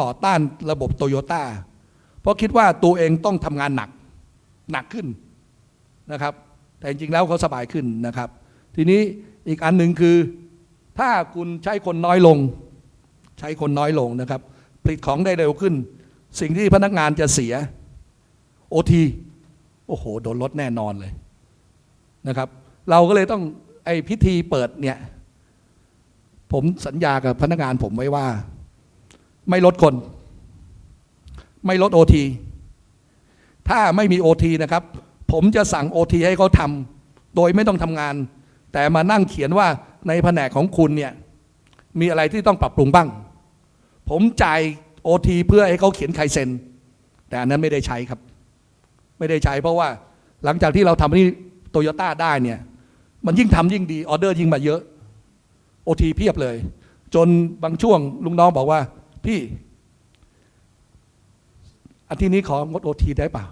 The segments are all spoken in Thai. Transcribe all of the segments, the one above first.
ต่อต้านระบบโตโยต้าเพราะคิดว่าตัวเองต้องทำงานหนักหนักขึ้นนะครับ แต่จริงๆแล้วเขาสบายขึ้นนะครับ ทีนี้อีกอันหนึ่งคือ ถ้าคุณใช้คนน้อยลง ใช้คนน้อยลงนะครับ ผลิตของได้เร็วขึ้น สิ่งที่พนักงานจะเสียโอทีโอ้โห โดนลดแน่นอนเลยนะครับ เราก็เลยต้องไอพิธีเปิดเนี่ย ผมสัญญากับพนักงานผมไว้ว่า ไม่ลดคน ไม่ลดโอทีถ้าไม่มีโอทีนะครับ ผมจะสั่งโอทีให้เขาทำโดยไม่ต้องทำงาน แต่มานั่งเขียนว่าในแผนกของคุณเนี่ย มีอะไรที่ต้องปรับปรุงบ้าง ผมจ่ายโอทีเพื่อให้เขาเขียนใครเซ็นแต่อันนั้นไม่ได้ใช้ครับ ไม่ได้ใช้เพราะว่าหลังจากที่เราทำที่โตโยต้าได้เนี่ย มันยิ่งทำยิ่งดีออเดอร์ยิ่งมาเยอะโอทีเพียบเลย จนบางช่วงลุงน้องบอกว่า พี่ อาทิตย์นี้ของดโอทีได้เปล่า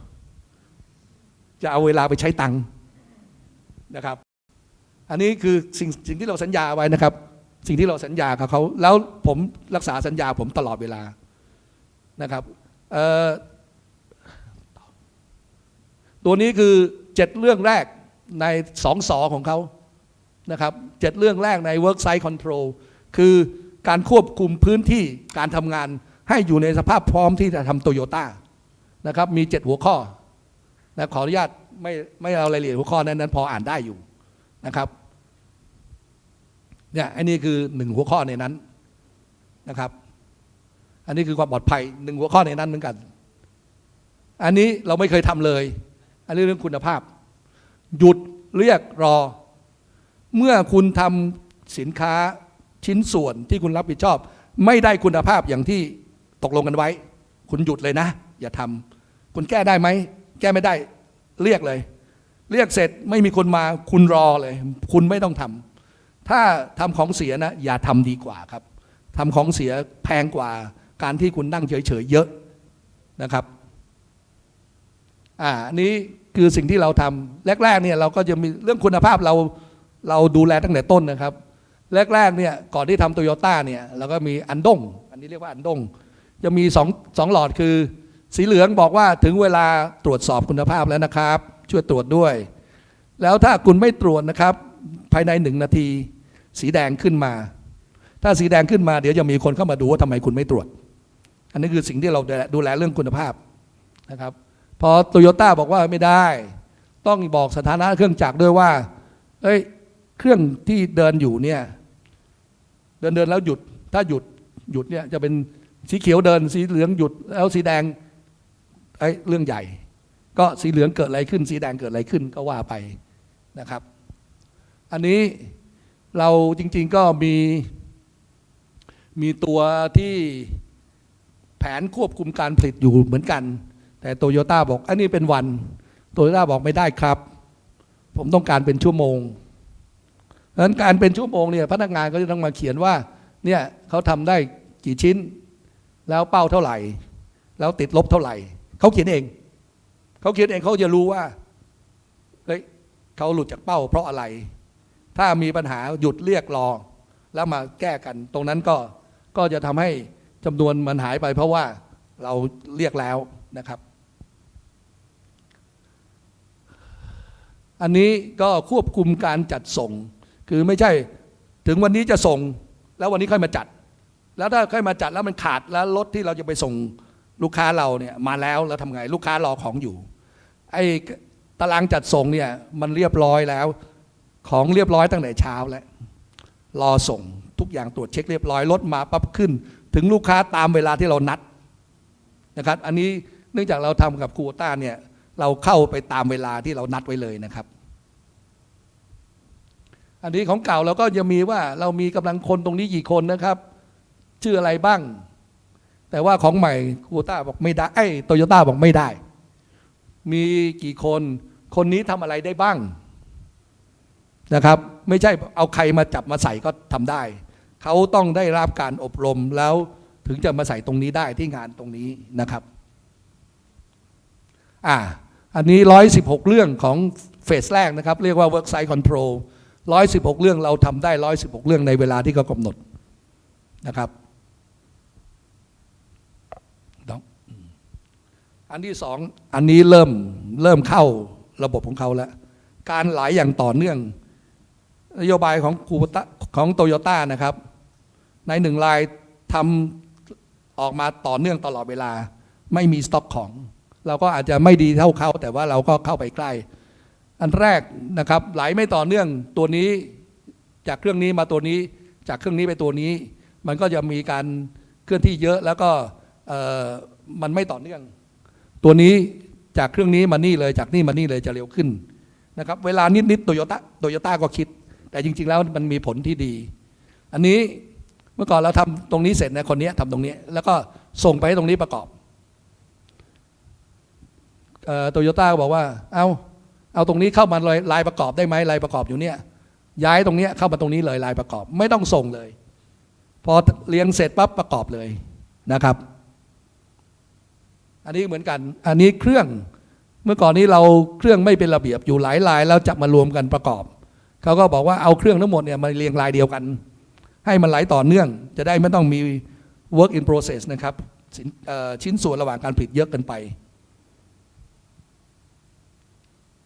จะเอาเวลาไปใช้ตังค์นะครับ อันนี้คือสิ่งสิ่งที่เราสัญญาไว้นะครับ สิ่งที่เราสัญญากับเขาแล้วผมรักษาสัญญาผมตลอดเวลานะครับตัวนี้คือเจ็ดเรื่องแรกในสองสอของเขานะครับเจ็ดเรื่องแรกใน Work Site Control คือ การควบคุมพื้นที่การทำงานให้อยู่ในสภาพพร้อมที่จะทำโตโยต้านะครับมีเจ็ดหัวข้อนะขออนุญาตไม่ไม่เอารายละเอียดหัวข้อนั้นนั้นพออ่านได้อยู่นะครับเนี่ยอันนี้คือหนึ่งหัวข้อในนั้นนะครับ อันนี้คือความปลอดภัยหนึ่งหัวข้อในนั้นเหมือนกัน อันนี้เราไม่เคยทำเลย อันนี้เรื่องคุณภาพ หยุดเรียกรอ เมื่อคุณทำสินค้า ชิ้นส่วนที่คุณรับผิดชอบ ไม่ได้คุณภาพอย่างที่ตกลงกันไว้ คุณหยุดเลยนะ อย่าทำคุณแก้ได้ไหม แก้ไม่ได้เรียกเลย เรียกเสร็จไม่มีคนมาคุณรอเลย คุณไม่ต้องทำถ้าทำของเสียนะ อย่าทำดีกว่าครับทำของเสียแพงกว่าการที่คุณนั่งเฉยๆเยอะนะครับอ่าอันนี้คือสิ่งที่เราทำแรกๆเนี่ยเราก็จะมีเรื่องคุณภาพเราเราดูแลตั้งแต่ต้นนะครับ แรกๆเนี่ยก่อนที่ทำโตโยต้าเนี่ยเราก็มีอันดงอันนี้เรียกว่าอันดงจะมีสองสองหลอดคือ สีเหลืองบอกว่าถึงเวลาตรวจสอบคุณภาพแล้วนะครับ ช่วยตรวจด้วย แล้วถ้าคุณไม่ตรวจนะครับ ภายในหนึ่งนาที สีแดงขึ้นมา ถ้าสีแดงขึ้นมาเดี๋ยวจะมีคนเข้ามาดูว่าทำไมคุณไม่ตรวจ อันนี้คือสิ่งที่เราดูแลเรื่องคุณภาพนะครับพอโตโยต้าบอกว่าไม่ได้ ต้องบอกสถานะเครื่องจักรด้วยว่าเอ้ยเครื่องที่เดินอยู่เนี่ย เดินเดินแล้วหยุด ถ้าหยุดหยุดเนี่ยจะเป็นสีเขียวเดินสีเหลืองหยุดแล้วสีแดงไอ้เรื่องใหญ่ ก็สีเหลืองเกิดอะไรขึ้น สีแดงเกิดอะไรขึ้นก็ว่าไปนะครับ อันนี้เราจริง ๆก็มีมีตัวที่แผนควบคุมการผลิตอยู่เหมือนกัน แต่โตโยต้าบอก อันนี้เป็นวัน โตโยต้าบอกไม่ได้ครับ ผมต้องการเป็นชั่วโมง ดังนั้นการเป็นชั่วโมงเนี่ยพนักงานก็จะต้องมาเขียนว่าเนี่ยเขาทำได้กี่ชิ้น แล้วเป้าเท่าไหร่ แล้วติดลบเท่าไหร่เขาเขียนเองเขาเขียนเองเขาจะรู้ว่าเฮ้ยเขาหลุดจากเป้า เพราะอะไร ถ้ามีปัญหาหยุดเรียกรอแล้วมาแก้กันตรงนั้นก็ก็จะทำให้จำนวนมันหายไป เพราะว่าเราเรียกแล้วนะครับ อันนี้ก็ควบคุมการจัดส่ง คือไม่ใช่ถึงวันนี้จะส่งแล้ววันนี้ค่อยมาจัด แล้วถ้าค่อยมาจัดแล้วมันขาดแล้วรถที่เราจะไปส่งลูกค้าเราเนี่ยมาแล้วแล้วทำไงลูกค้ารอของอยู่ไอ้ตารางจัดส่งเนี่ยมันเรียบร้อยแล้วของเรียบร้อยตั้งแต่เช้าแล้วรอส่งทุกอย่างตรวจเช็คเรียบร้อยรถมาปั๊บขึ้น ถึงลูกค้าตามเวลาที่เรานัดนะครับ อันนี้เนื่องจากเราทำกับคูต้าเนี่ยเราเข้าไปตามเวลาที่เรานัดไว้เลยนะครับ อันนี้ของเก่าเราก็จะมีว่าเรามีกำลังคนตรงนี้กี่คนนะครับ ชื่ออะไรบ้าง แต่ว่าของใหม่คูต้าบอกไม่ได้ไอ้โตโยต้าบอกไม่ได้ มีกี่คนคนนี้ทำอะไรได้บ้างนะครับ ไม่ใช่เอาใครมาจับมาใส่ก็ทำได้ เขาต้องได้รับการอบรมแล้วถึงจะมาใส่ตรงนี้ได้ที่งานตรงนี้นะครับอ่าอันนี้ 116 เรื่องของเฟสแรกนะครับ เรียกว่า work site control 116 เรื่องเราทำได้ 116 เรื่องในเวลาที่เขากำหนดนะครับอันที่สองอันนี้เริ่มเริ่มเข้าระบบของเขาแล้ว การไหลอย่างต่อเนื่อง นโยบายของคูตของโตโยต้านะครับ ในหนึ่งลายทำออกมาต่อเนื่องตลอดเวลา ไม่มีสต็อกของ เราก็อาจจะไม่ดีเท่าเขา แต่ว่าเราก็เข้าไปใกล้ อันแรกนะครับไหลไม่ต่อเนื่องตัวนี้จากเครื่องนี้มาตัวนี้จากเครื่องนี้ไปตัวนี้ มันก็จะมีการเคลื่อนที่เยอะแล้วก็มันไม่ต่อเนื่อง ตัวนี้จากเครื่องนี้มานี่เลยจากนี่มานี่เลยจะเร็วขึ้นนะครับเวลานิดๆโตโยต้าโตโยต้าก็คิด แต่จริง ๆ แล้วมันมีผลที่ดี อันนี้เมื่อก่อนเราทำตรงนี้เสร็จนะคนนี้ทำตรงนี้ แล้วก็ส่งไปให้ตรงนี้ประกอบโตโยต้าก็บอกว่า เอา เอาตรงนี้เข้ามาเลยลายประกอบได้ไหมลายประกอบอยู่เนี่ยย้ายตรงเนี้ยเข้ามาตรงนี้เลยลายประกอบ ไม่ต้องส่งเลย พอเรียงเสร็จปั๊บประกอบเลยนะครับ อันนี้เหมือนกัน อันนี้เครื่องเมื่อก่อนนี้เราเครื่องไม่เป็นระเบียบอยู่หลายลายแล้วจับมารวมกันประกอบเขาก็บอกว่าเอาเครื่องทั้งหมดเนี่ยมาเรียงลายเดียวกัน ให้มันไหลต่อเนื่อง จะได้ไม่ต้องมี work in process นะครับชิ้นส่วนระหว่างการผลิตเยอะเกินไป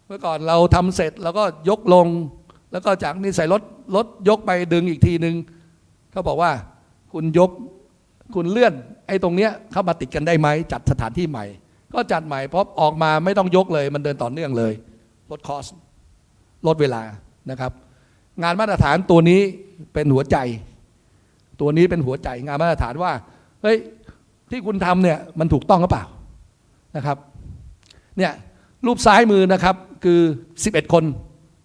เมื่อก่อนเราทำเสร็จแล้วก็ยกลง แล้วก็จากนี้ใส่รถรถยกไปดึงอีกทีหนึ่งเขาบอกว่าคุณยกคุณเลื่อน ไอ้ตรงเนี้ยเข้ามาติดกันได้ไหมจัดสถานที่ใหม่ ก็จัดใหม่เพราะออกมาไม่ต้องยกเลย มันเดินต่อเนื่องเลยลดคอสลดเวลานะครับ งานมาตรฐานตัวนี้เป็นหัวใจ ตัวนี้เป็นหัวใจงานมาตรฐานว่าเฮ้ยที่คุณทำเนี่ยมันถูกต้องหรือเปล่านะครับเนี่ยรูปซ้ายมือนะครับ คือ 11 คน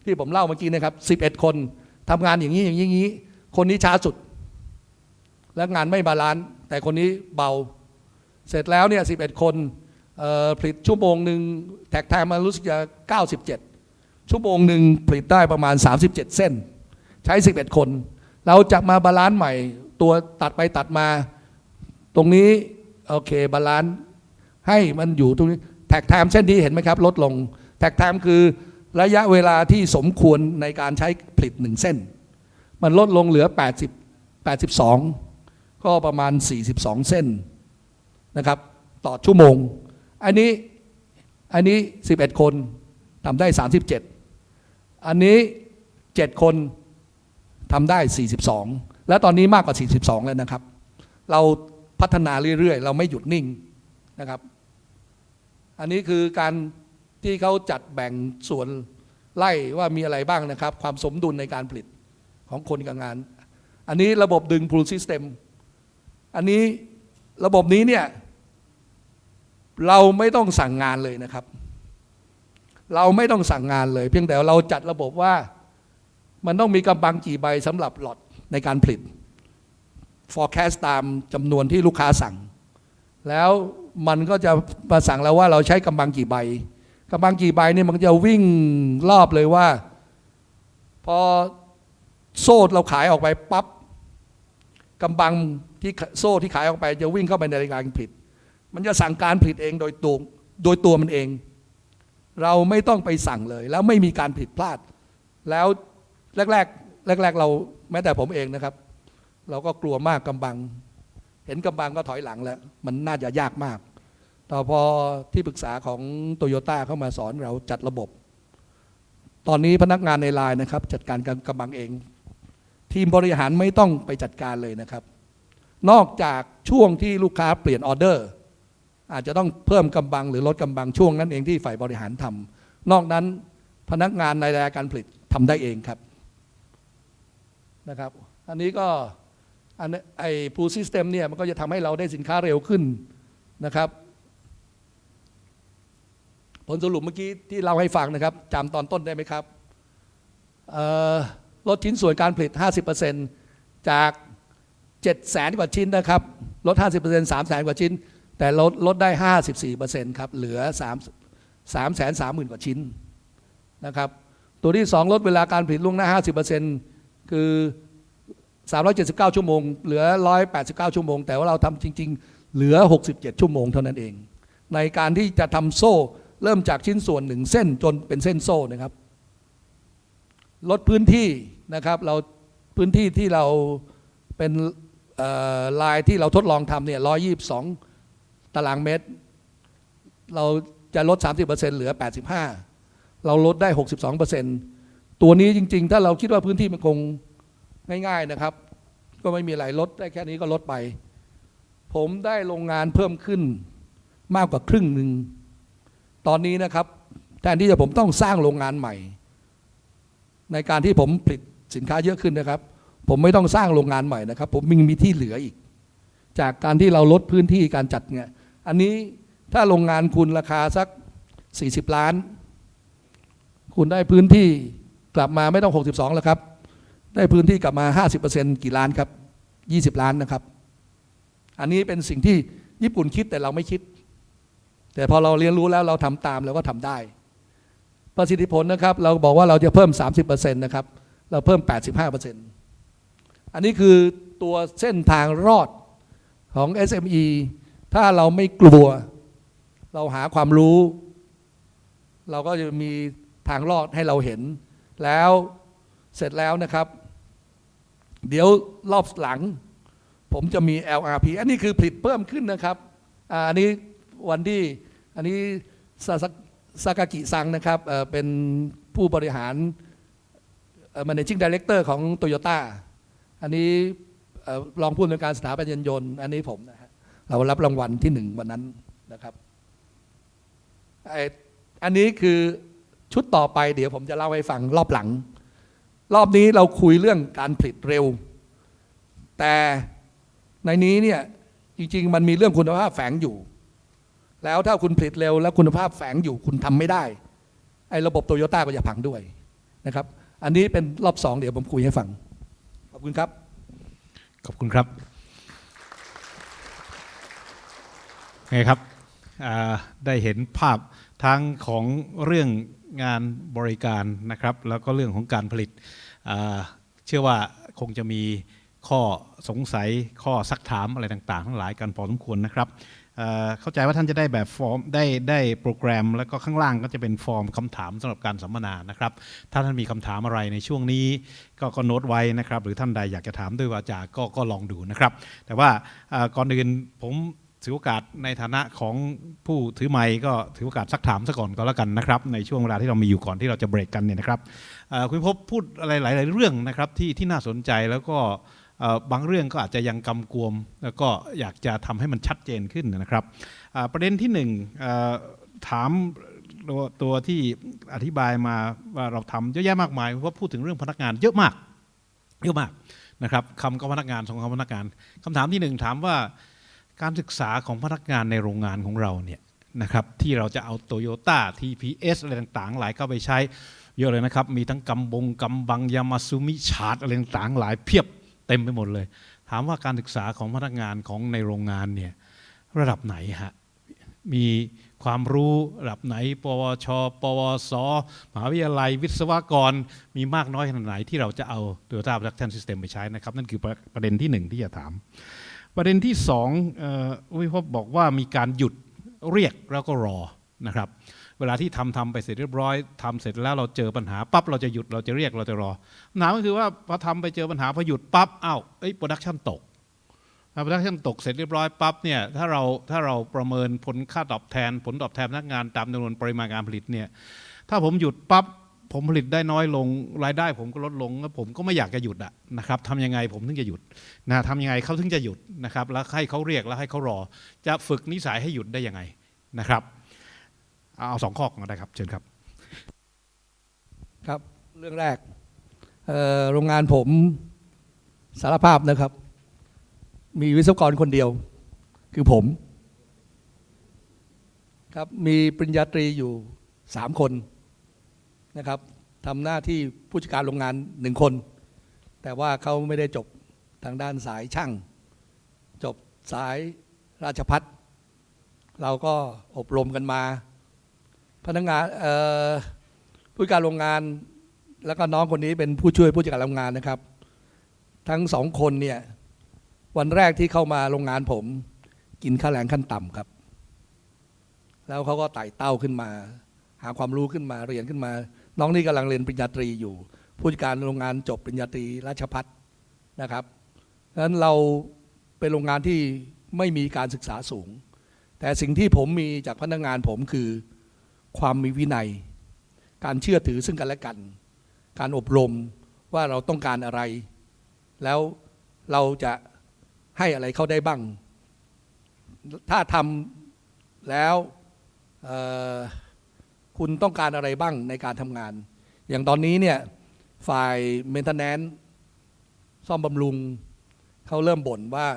ที่ผมเล่าเมื่อกี้นะครับ11 คนทำงานอย่างนี้อย่างนี้อย่างนี้ คนนี้ช้าสุด และงานไม่บาลานซ์แต่คนนี้เบา เสร็จแล้วเนี่ย11 คนเอ่อผลิตชั่วโมงหนึ่งแท็กไทม์มารู้สึกจะ97 ชั่วโมงหนึ่งผลิตได้ประมาณ 37 เส้น ใช้ 11 คน เราจะมาบาลานซ์ใหม่ ตัวตัดไปตัดมา ตรงนี้ โอเคบาลานซ์ให้มันอยู่ตรงนี้แท็กไทม์เส้นนี้เห็นไหมครับ ลดลง แท็กไทม์คือระยะเวลาที่สมควรในการใช้ผลิตหนึ่งเส้น มันลดลงเหลือ 80 82 ก็ประมาณ 42 เส้นนะครับ ต่อชั่วโมง อันนี้อันนี้ 11 คนทำได้ 37 อันนี้ 7 คนทำได้ 42 และตอนนี้มากกว่า 42 แล้วนะครับ เราพัฒนาเรื่อยๆ เราไม่หยุดนิ่งนะครับ อันนี้คือการ ที่เขาจัดแบ่งส่วนไล่ว่ามีอะไรบ้างนะครับ ความสมดุลในการผลิตของคนกับงาน อันนี้ระบบดึง pull system อันนี้ระบบนี้เนี่ยเราไม่ต้องสั่งงานเลยนะครับ เราไม่ต้องสั่งงานเลย เพียงแต่เราจัดระบบว่ามันต้องมีกำบังกี่ใบสำหรับหลอดในการผลิต forecast ตามจำนวนที่ลูกค้าสั่ง แล้วมันก็จะมาสั่งเราว่าเราใช้กำบังกี่ใบ กำบังกี่ใบเนี่ยมันจะวิ่งรอบเลยว่า พอโซ่เราขายออกไปปั๊บกำบังที่โซ่ที่ขายออกไป จะวิ่งเข้าไปในรายการผลิตมันจะสั่งการผลิตเองโดยตัวโดยตัวมันเอง เราไม่ต้องไปสั่งเลย แล้วไม่มีการผิดพลาด แล้วแรกๆแรกๆเราแม้แต่ผมเองนะครับ เราก็กลัวมากกำบัง เห็นกำบังก็ถอยหลังแล้ว มันน่าจะยากมาก ต่พอที่ปรึกษาของโตโยต้าเข้ามาสอนเราจัดระบบ ตอนนี้พนักงานในไลน์นะครับ จัดการกำบังเอง ทีมบริหารไม่ต้องไปจัดการเลยนะครับ นอกจากช่วงที่ลูกค้าเปลี่ยนออเดอร์ อาจจะต้องเพิ่มกำบังหรือลดกำบังช่วงนั้นเองที่ฝ่ายบริหารทำนอกนั้นพนักงานในรายการผลิตทำได้เองครับนะครับ อันนี้ก็อันนี้ไอ้พูซิสเต็มเนี่ยมันก็จะทำให้เราได้สินค้าเร็วขึ้นนะครับ ลสรุปเมื่อกี้ที่เราให้ฟังนะครับจำตอนต้นได้ไหมครับลดชิ้นส่วนการผลิต 50%จาก7แสนกว่าชิ้นนะครับลด 50% 3แสนกว่าชิ้น แต่ลดลดได้ 54%ครับเหลือ 3 3แสน3หมื่นกว่าชิ้นนะครับตัวที่ 2 ลดเวลาการผลิตล่วงหน้า 50%คือ 379 ชั่วโมง เหลือ 189 ชั่วโมง แต่ว่าเราทำจริง ๆ เหลือ 67 ชั่วโมงเท่านั้นเอง ในการที่จะทำโซ่ เริ่มจากชิ้นส่วนหนึ่งเส้นจนเป็นเส้นโซ่นะครับ ลดพื้นที่นะครับเราพื้นที่ที่เราเป็นลายที่เราทดลองทำเนี่ย122ตารางเมตร เราจะลด 30%เหลือ 85 เราลดได้ 62%ตัวนี้จริง ๆ ถ้าเราคิดว่าพื้นที่มันคงง่ายๆนะครับ ก็ไม่มีอะไรลดได้แค่นี้ก็ลดไป ผมได้โรงงานเพิ่มขึ้นมากกว่าครึ่งหนึ่ง ตอนนี้นะครับ แทนที่จะผมต้องสร้างโรงงานใหม่ ในการที่ผมผลิตสินค้าเยอะขึ้นนะครับ ผมไม่ต้องสร้างโรงงานใหม่นะครับ ผมมีมีที่เหลืออีก จากการที่เราลดพื้นที่การจัดเนี่ยอันนี้ถ้าโรงงานคุณราคาสัก 40 ล้าน คุณได้พื้นที่กลับมาไม่ต้อง 62 แล้วครับ ได้พื้นที่กลับมา 50%กี่ล้านครับ 20 ล้านนะครับ อันนี้เป็นสิ่งที่ญี่ปุ่นคิดแต่เราไม่คิด แต่พอเราเรียนรู้แล้วเราทำตามเราก็ทำได้ ประสิทธิผลนะครับ เราบอกว่าเราจะเพิ่ม 30%นะครับ เราเพิ่ม 85%อันนี้คือตัวเส้นทางรอดของ SME ถ้าเราไม่กลัว เราหาความรู้ เราก็จะมีทางรอดให้เราเห็น แล้วเสร็จแล้วนะครับ เดี๋ยวรอบหลัง ผมจะมี LRP อันนี้คือผลิตเพิ่มขึ้นนะครับอันนี้ วันที่อันนี้ซาากากิซังนะครับเเป็นผู้บริหาร managing director ของโตโยต้าอันนี้เอ่อรองผู้อำนวยการสถาปัตยานยนต์ อันนี้ผมนะฮะเรารับรางวัลที่หนึ่งวันนั้นนะครับไออันนี้คือชุดต่อไปเดี๋ยวผมจะเล่าให้ฟังรอบหลัง รอบนี้เราคุยเรื่องการผลิตเร็ว แต่ในนี้เนี่ยจริง ๆ มันมีเรื่องคุณภาพแฝงอยู่ แล้วถ้าคุณผลิตเร็วแล้วคุณภาพแฝงอยู่คุณทำไม่ได้ไอ้ระบบโตโยต้าก็จะพังด้วยนะครับ อันนี้เป็นรอบสองเดี๋ยวผมคุยให้ฟัง ขอบคุณครับ ขอบคุณครับไงครับได้เห็นภาพทั้งของเรื่องงานบริการนะครับ แล้วก็เรื่องของการผลิต เชื่อว่าคงจะมีข้อสงสัยข้อซักถามอะไรต่าง ๆ ทั้งหลายกันพอสมควรนะครับ เข้าใจว่าท่านจะได้แบบฟอร์มได้ได้โปรแกรม แล้วก็ข้างล่างก็จะเป็นฟอร์มคำถามสำหรับการสัมมนานะครับ ถ้าท่านมีคำถามอะไรในช่วงนี้ก็ก็โน้ตไว้นะครับ หรือท่านใดอยากจะถามด้วยวาจาก็ก็ลองดูนะครับ แต่ว่าก่อนอื่นผมถือโอกาสในฐานะของผู้ถือไมค์ก็ถือโอกาสซักถามซะก่อนก็แล้วกันนะครับ ในช่วงเวลาที่เรามีอยู่ก่อนที่เราจะเบรกกันเนี่ยนะครับคุณพบพูดอะไรหลาย ๆ เรื่องนะครับที่ที่น่าสนใจแล้วก็ บางเรื่องก็อาจจะยังกำกวม แล้วก็อยากจะทำให้มันชัดเจนขึ้นนะครับ ประเด็นที่หนึ่งถามตัวที่อธิบายมาว่าเราทำเยอะแยะมากมายเพราะพูดถึงเรื่องพนักงานเยอะมากเยอะมากนะครับคำก็พนักงานสองคำพนักงานคำถามที่หนึ่งถามว่าการศึกษาของพนักงานในโรงงานของเราเนี่ยนะครับที่เราจะเอาโตโยต้า TPS อะไรต่างๆ หลายเข้าไปใช้เยอะเลยนะครับ มีทั้งกำบงกำบังยามาซุมิชาร์ดอะไรต่างๆ หลายเพียบ เต็มไปหมดเลย ถามว่าการศึกษาของพนักงานของในโรงงานเนี่ยระดับไหนฮะมีความรู้ระดับไหน ปวช ปวสมหาวิทยาลัย วิศวกร มีมากน้อยขนาดไหนที่เราจะเอา Toyota Production System ไปใช้นะครับ นั่นคือประประเด็นที่หนึ่งที่จะถาม ประเด็นที่สองอ่อวิภพบอกว่ามีการหยุดเรียกแล้วก็รอนะครับ เวลาที่ทำทำไปเสร็จเรียบร้อยทำเสร็จแล้วเราเจอปัญหาปั๊บเราจะหยุดเราจะเรียกเราจะรอปัญหาก็คือว่าพอทำไปเจอปัญหาพอหยุดปั๊บอ้าวเอ้ยโปรดักชันตกโปรดักชันตกเสร็จเรียบร้อยปั๊บเนี่ยถ้าเราถ้าเราประเมินผลค่าตอบแทน ผลตอบแทนพนักงานตามจำนวนปริมาณการผลิตเนี่ยถ้าผมหยุดปั๊บผมผลิตได้น้อยลงรายได้ผมก็ลดลงแล้วผมก็ไม่อยากจะหยุดอะนะครับทำยังไงผมถึงจะหยุดนะทำยังไงเขาถึงจะหยุดนะครับแล้วให้เขาเรียกแล้วให้เขารอ จะฝึกนิสัยให้หยุดได้ยังไงนะครับ เอาสองข้อก่อนก็ได้ครับ เชิญครับ ครับเรื่องแรกโรงงานผมสารภาพนะครับ มีวิศวกรคนเดียว คือผม ครับมีปริญญาตรีอยู่สามคนนะครับทำหน้าที่ผู้จัดการโรงงานหนึ่งคน แต่ว่าเขาไม่ได้จบทางด้านสายช่าง จบสายราชพัฒเราก็อบรมกันมา พนักงานผู้จัดการโรงงาน แล้วก็น้องคนนี้เป็นผู้ช่วยผู้จัดการโรงงานนะครับ ทั้งสองคนเนี่ยวันแรกที่เข้ามาโรงงานผม กินค่าแรงขั้นต่ำครับ แล้วเขาก็ไต่เต้าขึ้นมา หาความรู้ขึ้นมาเรียนขึ้นมา น้องนี่กำลังเรียนปริญญาตรีอยู่ ผู้จัดการโรงงานจบปริญญาตรีราชพัฒนะครับดังนั้นเราเป็นโรงงานที่ไม่มีการศึกษาสูง แต่สิ่งที่ผมมีจากพนักงานผมคือ ความมีวินัย การเชื่อถือซึ่งกันและกัน การอบรมว่าเราต้องการอะไร แล้วเราจะให้อะไรเขาได้บ้าง ถ้าทำแล้วคุณต้องการอะไรบ้างในการทำงาน อย่างตอนนี้เนี่ยฝ่ายเมนเทนแนนซ่อมบำรุงเขาเริ่มบ่นว่า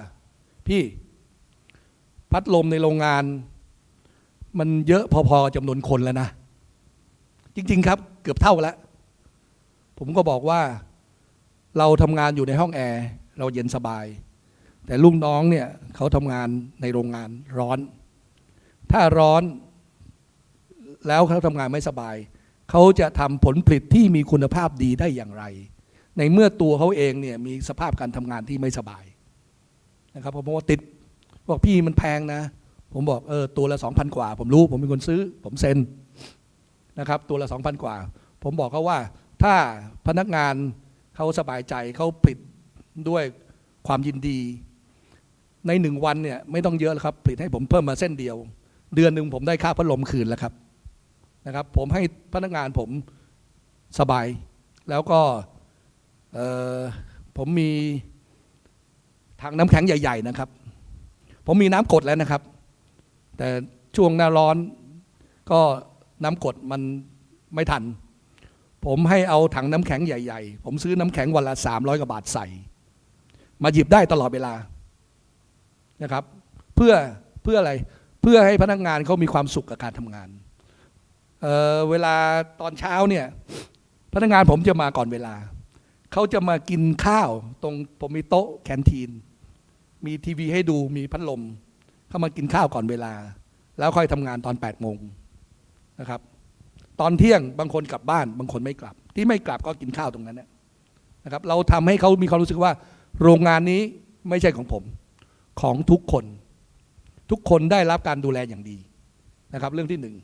พี่พัดลมในโรงงาน มันเยอะพอๆจำนวนคนแล้วนะ จริง ๆ ครับ เกือบเท่าแล้ว ผมก็บอกว่าเราทำงานอยู่ในห้องแอร์เราเย็นสบาย แต่ลูกน้องเนี่ยเขาทำงานในโรงงานร้อน ถ้าร้อน แล้วเขาทำงานไม่สบาย เขาจะทำผลผลิตที่มีคุณภาพดีได้อย่างไร ในเมื่อตัวเขาเองเนี่ยมีสภาพการทำงานที่ไม่สบายนะครับผมบอกว่าติดบอกพี่มันแพงนะ ผมบอกเออตัวละสองพันกว่า ผมรู้ผมเป็นคนซื้อ ผมเซ็นนะครับ ตัวละสองพันกว่า ผมบอกเขาว่า ถ้าพนักงานเขาสบายใจเขาผลิตด้วยความยินดี ในหนึ่งวันเนี่ยไม่ต้องเยอะครับผลิตให้ผมเพิ่มมาเส้นเดียว เดือนหนึ่งผมได้ค่าพัดลมคืนแล้วครับนะครับ ผมให้พนักงานผมสบาย แล้วก็เออผมมีถังน้ำแข็งใหญ่ ๆ นะครับ ผมมีน้ำกดแล้วนะครับ แต่ช่วงหน้าร้อนก็น้ำกดมันไม่ทัน ผมให้เอาถังน้ำแข็งใหญ่ ๆ ผมซื้อน้ำแข็งวันละ 300 กว่าบาทใส่ มาหยิบได้ตลอดเวลานะครับ เพื่อเพื่ออะไรเพื่อให้พนักงานเขามีความสุขกับการทำงานเเวลาตอนเช้าเนี่ยพนักงานผมจะมาก่อนเวลา เขาจะมากินข้าวตรงผมมีโต๊ะแคนทีน มีทีวีให้ดูมีพัดลม เข้ามากินข้าวก่อนเวลา แล้วค่อยทำงานตอน8ปดโมงนะครับ ตอนเที่ยงบางคนกลับบ้าน บางคนไม่กลับ ที่ไม่กลับก็กินข้าวตรงนั้นนะครับ เราทำให้เขามีความรู้สึกว่า โรงงานนี้ไม่ใช่ของผม ของทุกคน ทุกคนได้รับการดูแลอย่างดีนะครับ เรื่องที่หนึ่ง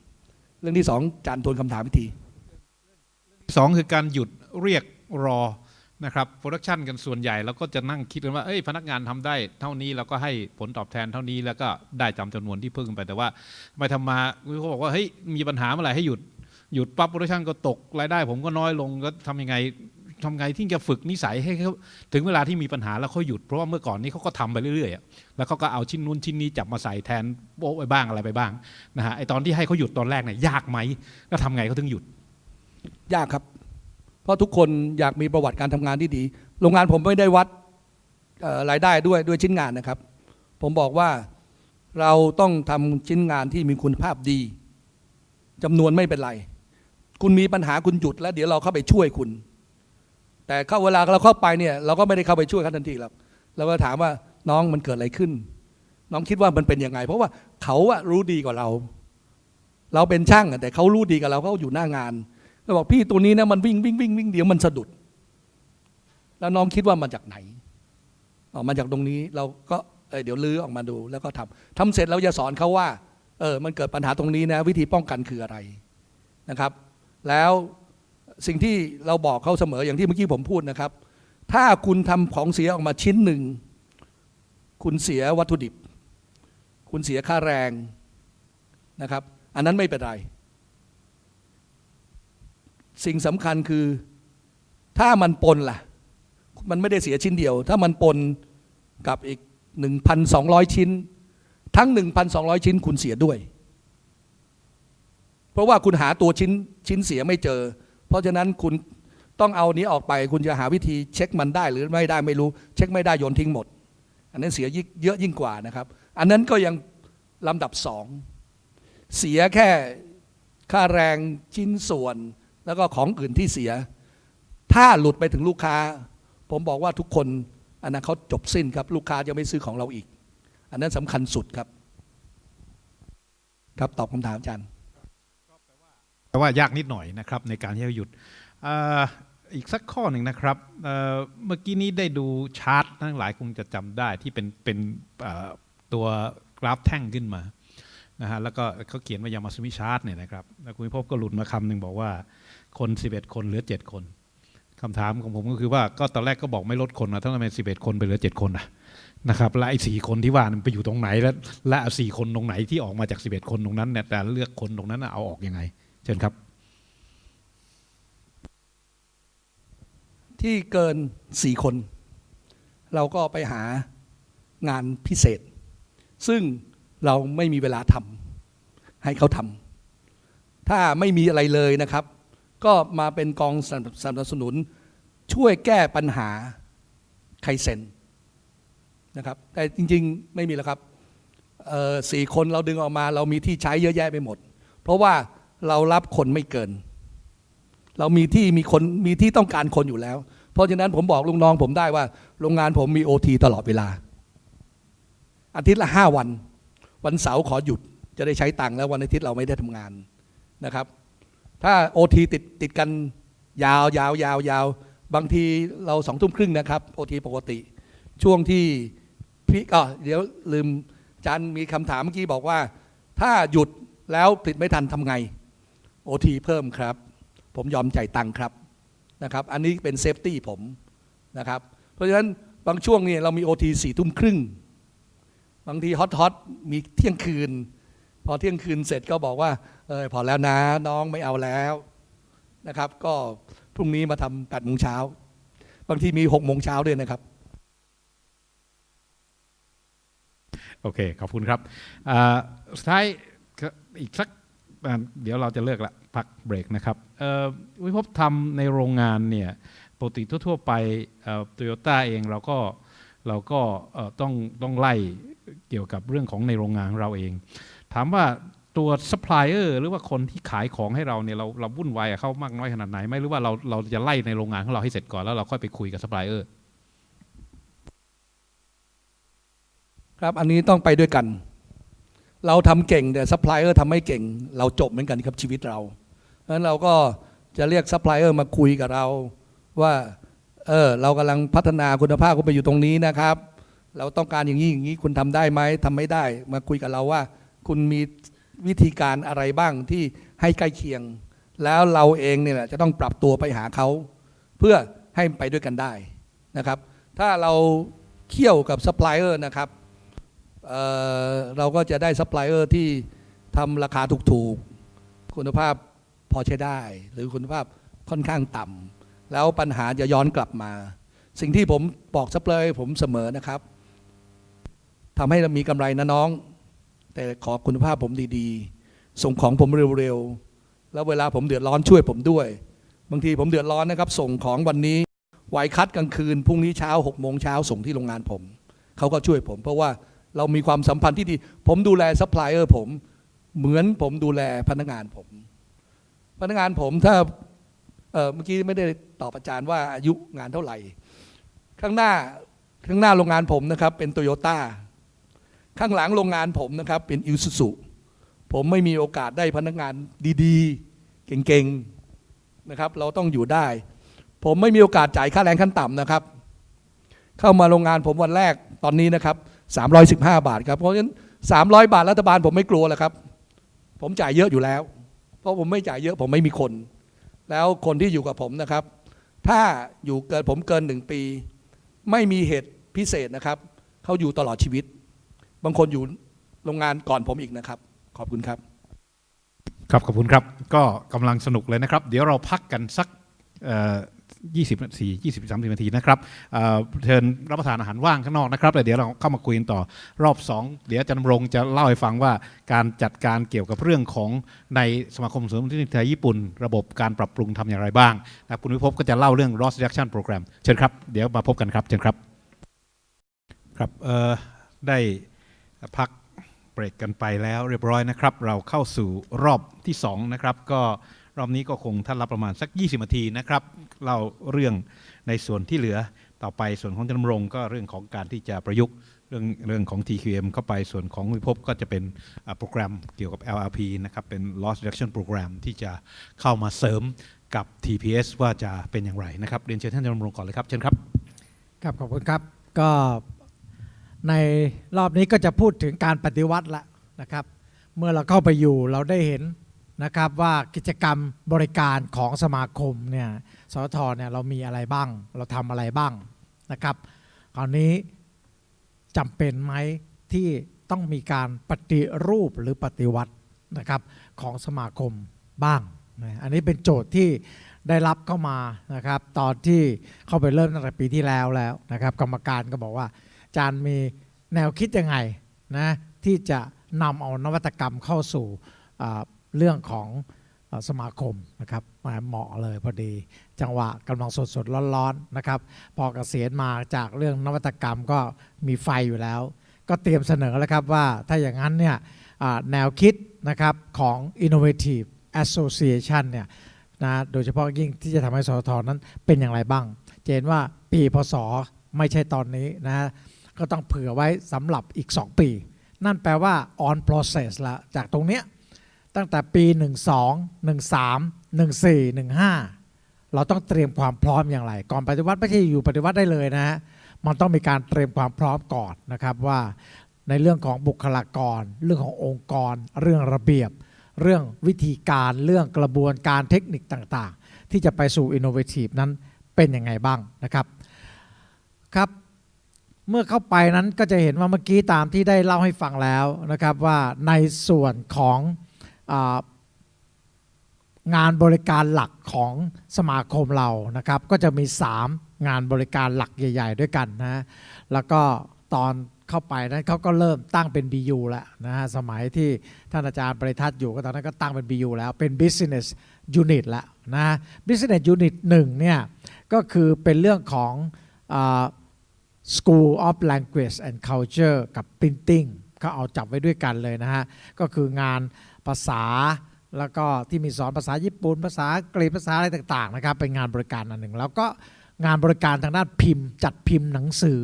เรื่องที่สองจานทวนคำถามวิธีสองคือการหยุดเรียกรอ นะครับโปรดักชันกันส่วนใหญ่เราก็จะนั่งคิดกันว่าเอ้ยพนักงานทำได้เท่านี้เราก็ให้ผลตอบแทนเท่านี้แล้วก็ได้จำจำนวนที่เพิ่มไปแต่ว่าไปทำมาเขาบอกว่าเฮ้ยมีปัญหาเมื่อไหร่ให้หยุดหยุดปั๊บโปรดักชันก็ตกรายได้ ผมก็น้อยลงก็ทำยังไงทำไงที่จะฝึกนิสัยให้เขาถึงเวลาที่มีปัญหาแล้วเขาหยุดเพราะว่าเมื่อก่อนนี้เขาก็ทำไปเรื่อยๆแล้วเขาก็เอาชิ้นนู้นชิ้นนี้จับมาใส่แทนโป๊ะไปบ้างอะไรไปบ้างนะฮะไอตอนที่ให้เขาหยุดตอนแรกเนี่ยยากไหมแล้วทำไงเขาถึงหยุด ยากครับ ราะทุกคนอยากมีประวัติการทำงานที่ดี โรงงานผมไม่ได้วัดรายได้ด้วยด้วยชิ้นงานนะครับ ผมบอกว่าเราต้องทำชิ้นงานที่มีคุณภาพดีจำนวนไม่เป็นไร คุณมีปัญหาคุณหยุด แล้วเดี๋ยวเราเข้าไปช่วยคุณ แต่เข้าเวลาเราเข้าไปเนี่ยเราก็ไม่ได้เข้าไปช่วยเขาทันทีหรอกเราก็ถามว่าน้องมันเกิดอะไรขึ้น น้องคิดว่ามันเป็นยังไง เพราะว่าเขาอะรู้ดีกว่าเรา เราเป็นช่างแต่เขารู้ดีกับเราเขาอยู่หน้างาน เราบอกพี่ตัวนี้นะมันวิ่งวิ่งวิ่งวิ่งเดี๋ยวมันสะดุด แล้วน้องคิดว่ามาจากไหนออกมาจากตรงนี้เราก็เเดี๋ยวลื้อออกมาดูแล้วก็ทำทำเสร็จเราจะสอนเขาว่าเออมันเกิดปัญหาตรงนี้นะ วิธีป้องกันคืออะไรนะครับ แล้วสิ่งที่เราบอกเขาเสมออย่างที่เมื่อกี้ผมพูดนะครับ ถ้าคุณทำของเสียออกมาชิ้นหนึ่ง คุณเสียวัตถุดิบ คุณเสียค่าแรงนะครับ อันนั้นไม่เป็นไร สิ่งสำคัญคือถ้ามันปนล่ะ มันไม่ได้เสียชิ้นเดียว ถ้ามันปนกับอีก 1,200 ชิ้น ทั้ง 1,200 ชิ้นคุณเสียด้วย เพราะว่าคุณหาตัวชิ้นชิ้นเสียไม่เจอ เพราะฉะนั้นคุณต้องเอานี้ออกไป คุณจะหาวิธีเช็คมันได้หรือไม่ได้ไม่รู้ เช็คไม่ได้โยนทิ้งหมด อันนั้นเสียยิ่งเยอะยิ่งกว่านะครับ อันนั้นก็ยังลำดับสองเสียแค่ค่าแรงชิ้นส่วน แล้วก็ของอื่นที่เสีย ถ้าหลุดไปถึงลูกค้า ผมบอกว่าทุกคนอันนั้นเขาจบสิ้นครับ ลูกค้าจะไม่ซื้อของเราอีก อันนั้นสำคัญสุดครับ ครับตอบคำถามอาจารย์แต่ว่ายากนิดหน่อยนะครับในการที่จะหยุดอ,อีกสักข้อหนึ่งนะครับเเมื่อกี้นี้ได้ดูชาร์ตทั้งหลายคงจะจำได้ที่เป็นเป็นตัวกราฟแท่งขึ้นมานะฮะแล้วก็เขาเขียนว่ายามาซุมิชาร์ตเนี่ยนะครับแล้วคุณพิภพก็หลุดมาคำหนึ่งบอกว่า คน 11 คนเหลือ 7 คนคำถามของผมก็คือว่าก็ตอนแรกก็บอกไม่ลดคนนะทั้งทำไม11คนไปเหลือ 7 คนนะนะครับและไอ้สี่คนที่ว่ามันไปอยู่ตรงไหน และและสี่คนตรงไหนที่ออกมาจาก 11 คนตรงนั้นเนี่ยแต่เลือกคนตรงนั้นเอาออกยังไง เชิญครับ ที่เกินสี่คน เราก็ไปหางานพิเศษ ซึ่งเราไม่มีเวลาทำให้เขาทำถ้าไม่มีอะไรเลยนะครับ ก็มาเป็นกองสนับสนับสนุน ช่วยแก้ปัญหาไคเซนนะครับแต่จริงๆไม่มีแล้วครับสี่คนเราดึงออกมา เรามีที่ใช้เยอะแยะไปหมด เพราะว่าเรารับคนไม่เกิน เรามีที่มีคนมีที่ต้องการคนอยู่แล้ว เพราะฉะนั้นผมบอกลูกน้องผมได้ว่าโรงงานผมมีโอทีตลอดเวลา อาทิตย์ละห้าวัน วันเสาร์ขอหยุดจะได้ใช้ตังค์แล้ววันอาทิตย์เราไม่ได้ทำงานนะครับ ถ้าโอทีติดติดกันยาวยาวยาวยาว บางทีเราสองทุ่มครึ่งนะครับโอทีปกติ ช่วงที่พี่ก็เดี๋ยวลืมจันมีคำถามเมื่อกี้บอกว่า ถ้าหยุดแล้วผลิตไม่ทันทำไงโอทีเพิ่มครับ ผมยอมจ่ายตังค์ครับนะครับ อันนี้เป็นเซฟตี้ผมนะครับ เพราะฉะนั้นบางช่วงเนี่ยเรามีโอทีสี่ทุ่มครึ่ง บางทีฮอตฮอตมีเที่ยงคืน พอเที่ยงคืนเสร็จก็บอกว่า เออพอแล้วนะน้องไม่เอาแล้วนะครับ ก็พรุ่งนี้มาทำแปดโมงเช้าบางทีมีหกโมงเช้าด้วยนะครับ โอเค ขอบคุณครับอ่าสุดท้ายอีกสักอ่าเดี๋ยวเราจะเลิกละพักเบรกนะครับเอ่อวิภพทำในโรงงานเนี่ยปกติทั่วๆไปโตโยต้าเองเราก็เราก็เอ่อต้องต้องไล่เกี่ยวกับเรื่องของในโรงงานของเราเอง ถามว่า ตัวซัพพลายเออร์หรือว่าคนที่ขายของให้เราเนี่ยเราเราวุ่นวายเขามากน้อยขนาดไหนไหมหรือว่าเราเราจะไล่ในโรงงานของเราให้เสร็จก่อนแล้วเราค่อยไปคุยกับซัพพลายเออร์ครับอันนี้ต้องไปด้วยกัน เราทำเก่งแต่ซัพพลายเออร์ทำไม่เก่ง เราจบเหมือนกันครับชีวิตเราเพราะฉะนั้นเราก็จะเรียกซัพพลายเออร์มาคุยกับเราว่าเออเรากำลังพัฒนาคุณภาพคุณไปอยู่ตรงนี้นะครับ เราต้องการอย่างนี้อย่างนี้คุณทำได้ไหมทำไม่ได้ มาคุยกับเราว่า คุณมี วิธีการอะไรบ้างที่ให้ใกล้เคียง แล้วเราเองเนี่ยแหละจะต้องปรับตัวไปหาเขา เพื่อให้ไปด้วยกันได้นะครับ ถ้าเราเคี่ยวกับซัพพลายเออร์นะครับเเราก็จะได้ซัพพลายเออร์ที่ทำราคาถูกๆ คุณภาพพอใช้ได้ หรือคุณภาพค่อนข้างต่ำแล้วปัญหาจะย้อนกลับมา สิ่งที่ผมบอกซัพพลายผมเสมอนะครับทำให้เรามีกำไรนะน้อง แต่ขอคุณภาพผมดีๆ ส่งของผมเร็วๆ แล้วเวลาผมเดือดร้อนช่วยผมด้วย บางทีผมเดือดร้อนนะครับ ส่งของวันนี้ไหวคัดกลางคืนพรุ่งนี้เช้า6โมงเช้าส่งที่โรงงานผม เขาก็ช่วยผม เพราะว่าเรามีความสัมพันธ์ที่ดี ผมดูแลซัพพลายเออร์ผม เหมือนผมดูแลพนักงานผม พนักงานผมถ้าเอ่อเมื่อกี้ไม่ได้ตอบอาจารย์ว่าอายุงานเท่าไหร่ ข้างหน้าข้างหน้าโรงงานผมนะครับ เป็นโตโยต้า ข้างหลังโรงงานผมนะครับเป็นอิ s u ซุผมไม่มีโอกาสได้พนักงานดีๆ เก่งๆนะครับ เราต้องอยู่ได้ ผมไม่มีโอกาสจ่ายค่าแรงขั้นต่ำนะครับ เข้ามาโรงงานผมวันแรกตอนนี้นะครับ315 บาทครับเพราะฉะนั้น 300 บาทรัฐบาลผมไม่กลัวแล้วครับ ผมจ่ายเยอะอยู่แล้ว เพราะผมไม่จ่ายเยอะผมไม่มีคน แล้วคนที่อยู่กับผมนะครับ ถ้าอยู่เกินผมเกินหนึ่งปี ไม่มีเหตุพิเศษนะครับเขาอยู่ตลอดชีวิต บางคนอยู่โรงงานก่อนผมอีกนะครับ ขอบคุณครับ ครับขอบคุณครับ ก็กำลังสนุกเลยนะครับ เดี๋ยวเราพักกันสักเอ่อ20นาที20 30นาทีนะครับเอ่อเชิญรับประทานอาหารว่างข้างนอกนะครับแล้วเดี๋ยวเราเข้ามาคุยกันต่อรอบ 2 เดี๋ยวอาจารย์ดำรงจะเล่าให้ฟังว่าการจัดการเกี่ยวกับเรื่องของในสมาคมเสริมนิติไทยญี่ปุ่น ระบบการปรับปรุงทำอย่างไรบ้างนะครับคุณวิภพก็จะเล่าเรื่อง loss reduction program เชิญครับ เดี๋ยวมาพบกันครับเชิญครับครับเอ่อได้ พักเบรกกันไปแล้วเรียบร้อยนะครับ เราเข้าสู่รอบที่2นะครับก็รอบนี้ก็คงท่านรับประมาณสัก 20นาทีนะครับเล่าเรื่องในส่วนที่เหลือต่อไปส่วนของจันทรงก็เรื่องของการที่จะประยุกต์เรื่องเรื่องของ TQM เข้าไปส่วนของวิภพก็จะเป็นโปรแกรมเกี่ยวกับ LRP นะครับเป็น loss reduction program ที่จะเข้ามาเสริมกับ TPS ว่าจะเป็นอย่างไรนะครับเรียนเชิญท่านจันทรงก่อนเลยครับเชิญครับครับขอบคุณครับก็ ในรอบนี้ก็จะพูดถึงการปฏิวัติละนะครับ เมื่อเราเข้าไปอยู่เราได้เห็นนะครับว่ากิจกรรมบริการของสมาคมเนี่ยสทเนี่ยเรามีอะไรบ้าง เราทำอะไรบ้างนะครับคราวนี้จำเป็นไหมที่ต้องมีการปฏิรูปหรือปฏิวัตินะครับของสมาคมบ้างนะอันนี้เป็นโจทย์ที่ได้รับเข้ามานะครับ ตอนที่เข้าไปเริ่มตั้งแต่ปีที่แล้วแล้วนะครับ กรรมการก็บอกว่าอา จารย์มีแนวคิดยังไงนะที่จะนำเอานวัตกรรมเข้าสู่เรื่องของสมาคมนะครับมาเหมาะเลยพอดี จังหวะกำลังสดๆร้อนๆนะครับพอเกษียณมาจากเรื่องนวัตกรรมก็มีไฟอยู่แล้ว ก็เตรียมเสนอแล้วครับว่าถ้าอย่างนั้นเนี่ยแนวคิดนะครับของ Innovative Association เนี่ยนะโดยเฉพาะยิ่งที่จะทำให้สทนั้นเป็นอย่างไรบ้าง เจนว่าปีพศไม่ใช่ตอนนี้นะ ก็ต้องเผื่อไว้สำหรับอีก 2 ปี นั่นแปลว่า on process ละจากตรงเนี้ยตั้งแต่ปี 12 13 14 15 เราต้องเตรียมความพร้อมอย่างไร ก่อนปฏิวัติไม่ใช่อยู่ปฏิวัติได้เลยนะฮะมันต้องมีการเตรียมความพร้อมก่อนนะครับว่าในเรื่องของบุคลากร เรื่องขององค์กร เรื่องระเบียบ เรื่องวิธีการเรื่องกระบวนการเทคนิคต่างๆ ที่จะไปสู่ Innovative นั้นเป็นยังไงบ้างนะครับครับ เมื่อเข้าไปนั้นก็จะเห็นว่าเมื่อกี้ตามที่ได้เล่าให้ฟังแล้วนะครับว่าในส่วนขององานบริการหลักของสมาคมเรานะครับ ก็จะมี 3 งานบริการหลักใหญ่ ๆ ด้วยกันนะแล้วก็ตอนเข้าไปนั้นเขาก็เริ่มตั้งเป็น BU แล้วนะฮะสมัยที่ท่านอาจารย์ปริทัศน์อยู่ก็ตอนนั้นก็ตั้งเป็น BU แล้วเป็น Business Unit แล้วนะ Business Unit 1เนี่ยก็คือเป็นเรื่องของอ School of Language and Culture กับ Printing ก็เอาจับไว้ด้วยกันเลยนะฮะ ก็คืองานภาษาแล้วก็ที่มีสอนภาษาญี่ปุ่น ภาษาอังกฤษภาษาอะไรต่างๆนะครับเป็นงานบริการอันหนึ่ง แล้วก็งานบริการทางด้านพิมพ์ จัดพิมพ์หนังสือ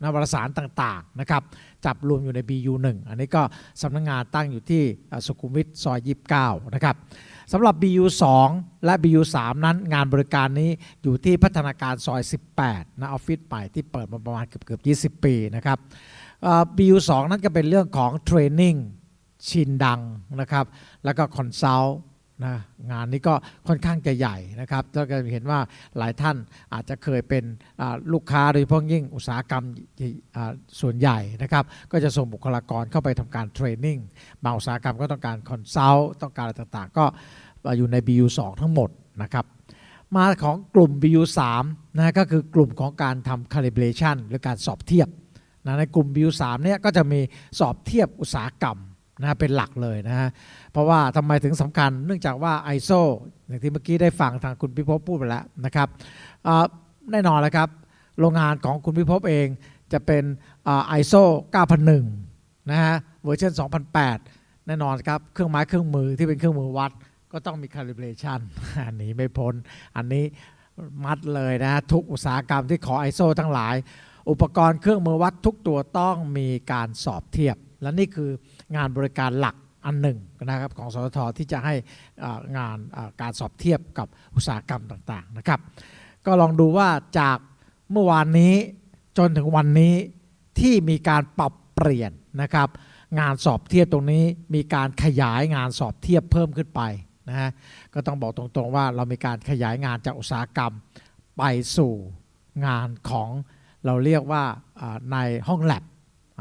นะวารสารต่างๆนะครับจับรวมอยู่ใน BU 1 อันนี้ก็สำนักงงานตั้งอยู่ที่สุขุมวิทซอย 29 นะครับ สำหรับ BU 2 และ BU 3 นั้นงานบริการนี้อยู่ที่พัฒนาการซอย 18นะออฟฟิศใหม่ที่เปิดมาประมาณเกือบๆ20 ปีนะครับ BU 2 นั้นก็เป็นเรื่องของเทรนนิ่งชินดังนะครับ แล้วก็คอนซัลท์ นะงานนี้ก็ค่อนข้างจะใหญ่นะครับแล้วก็เห็นว่าหลายท่านอาจจะเคยเป็นลูกค้าโดยเฉพาะยิ่งอุตสาหกรรมส่วนใหญ่นะครับก็จะส่งบุคลากรเข้าไปทำการเทรนนิ่งบางอุตสาหกรรมก็ต้องการคอนซัลท์ต้องการอะไรต่างๆ ก็อยู่ใน BU 2 ทั้งหมดนะครับมาของกลุ่ม BU 3 นะก็คือกลุ่มของการทำ calibration หรือการสอบเทียบนะในกลุ่ม BU 3 เนี่ยก็จะมีสอบเทียบอุตสาหกรรม นะเป็นหลักเลยนะฮะเพราะว่าทำไมถึงสำคัญเนื่องจากว่า ISO อย่างที่เมื่อกี้ได้ฟังทางคุณพิภพพูดไปแล้วนะครับแน่นอนแล้วครับ โรงงานของคุณพิภพเองจะเป็นอ่า ISO 9001 นะฮะเวอร์ชัน2008 แน่นอนครับ เครื่องไม้เครื่องมือที่เป็นเครื่องมือวัด ก็ต้องมี calibration อันนี้ไม่พ้น อันนี้มัดเลยนะทุกอุตสาหกรรมที่ขอ ISO ทั้งหลาย อุปกรณ์เครื่องมือวัดทุกตัวต้องมีการสอบเทียบ และนี่คืองานบริการหลักอันหนึ่งนะครับของสททที่จะให้งานการสอบเทียบกับอุตสาหกรรมต่างๆนะครับ ก็ลองดูว่าจากเมื่อวานนี้จนถึงวันนี้ที่มีการปรับเปลี่ยนนะครับ งานสอบเทียบตรงนี้มีการขยายงานสอบเทียบเพิ่มขึ้นไปนะฮะก็ต้องบอกตรงๆว่าเรามีการขยายงานจากอุตสาหกรรมไปสู่งานของเราเรียกว่าในห้องแลบ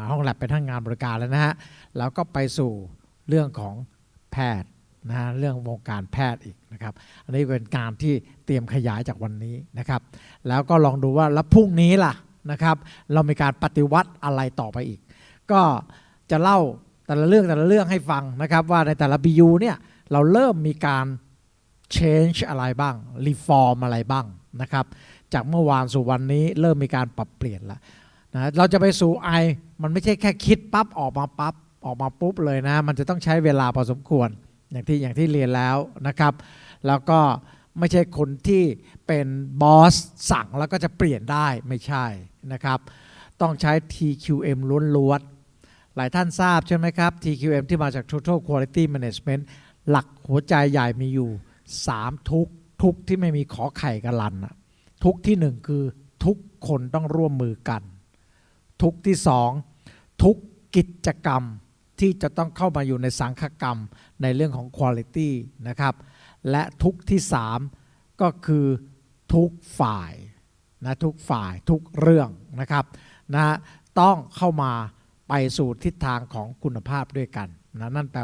ห้องแลบเป็นทั้งงานบริการแล้วนะฮะแล้วก็ไปสู่เรื่องของแพทย์นะฮะเรื่องวงการแพทย์อีกนะครับ อันนี้เป็นการที่เตรียมขยายจากวันนี้นะครับ แล้วก็ลองดูว่าแล้วพรุ่งนี้ล่ะนะครับ เรามีการปฏิวัติอะไรต่อไปอีก ก็จะเล่าแต่ละเรื่องแต่ละเรื่องให้ฟังนะครับว่าในแต่ละ BU เนี่ยเราเริ่มมีการ change อะไรบ้าง reform อะไรบ้างนะครับ จากเมื่อวานสู่วันนี้เริ่มมีการปรับเปลี่ยนแล้ว นะเราจะไปสู่ไอมันไม่ใช่แค่คิดปั๊บออกมาปั๊บออกมาปุ๊บเลยนะ มันจะต้องใช้เวลาพอสมควรอย่างที่อย่างที่เรียนแล้วนะครับ แล้วก็ไม่ใช่คนที่เป็นบอสสั่งแล้วก็จะเปลี่ยนได้ไม่ใช่นะครับ ต้องใช้ TQM ล้วนๆหลายท่านทราบใช่ไหมครับ TQM ที่มาจาก Total Quality Management หลักหัวใจใหญ่มีอยู่ 3 ทุกทุกที่ไม่มีขอไข่กันลันนะทุกที่หนึ่งคือทุกคนต้องร่วมมือกัน ทุกที่สองทุกกิจกรรมที่จะต้องเข้ามาอยู่ในสังคกรรมในเรื่องของคุณภาพนะครับ และทุกที่สามก็คือทุกฝ่ายนะทุกฝ่ายทุกเรื่องนะครับนะต้องเข้ามาไปสู่ทิศทางของคุณภาพด้วยกันนะนั่นแปล